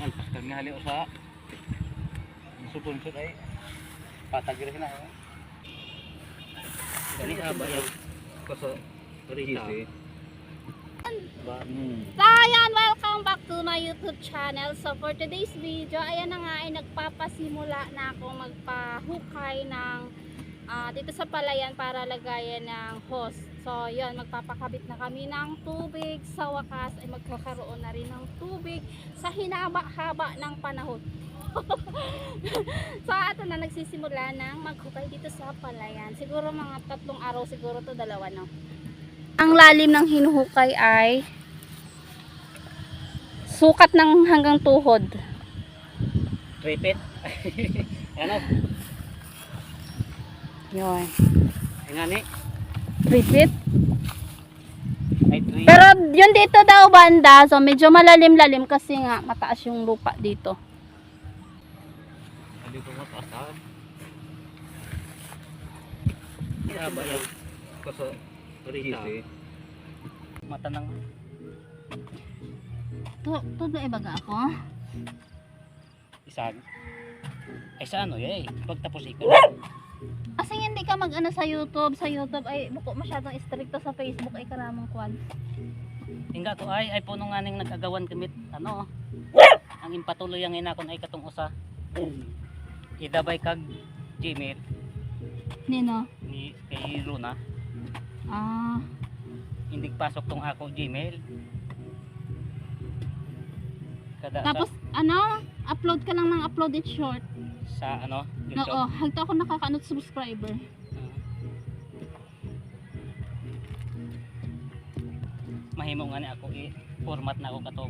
Kag nga hali usa. Supon-sud ay patag rin na. Dali aba yung kaso rita. Ba, hmm. So, ayan, welcome back to my YouTube channel. So, for today's video, ayan na nga ay nagpapasimula na ako magpahukay ng ah, dito sa palayan para lagayan ng hose. So, yun, magpapakabit na kami ng tubig. Sa wakas ay magkakaroon na rin ng tubig sa hinaba-haba ng panahon. so, ato na nagsisimula ng maghukay dito sa palayan. Siguro mga tatlong araw, siguro to dalawa, no? Ang lalim ng hinuhukay ay sukat ng hanggang tuhod. Repeat. ano? Yun. Ay nga ni. Repeat. Ay three. Pero yun dito daw banda, so medyo malalim-lalim kasi nga mataas yung lupa dito. Hindi ko mataas. Aba yung kaso rita. Mata ng To, to do ibaga ako. isang. Ay sa ano yay? Pagtapos ikaw. Ka mag ano sa YouTube, sa YouTube ay buko masyadong stricto sa Facebook ay karamang kwan. Inga ko ay ay puno nga ning nagagawan kamit ano. Ang impatuloy ang ina kon ay katong usa. Idabay kag Gmail Nino? ni kay Runa. Ah, Hindi pasok tong ako Gmail. Kada tapos ano, upload ka lang ng upload it short. sa, sa ano Oo, YouTube. hagta ako nakakaano subscriber. Mahimo nga ni ako i-format na ako katong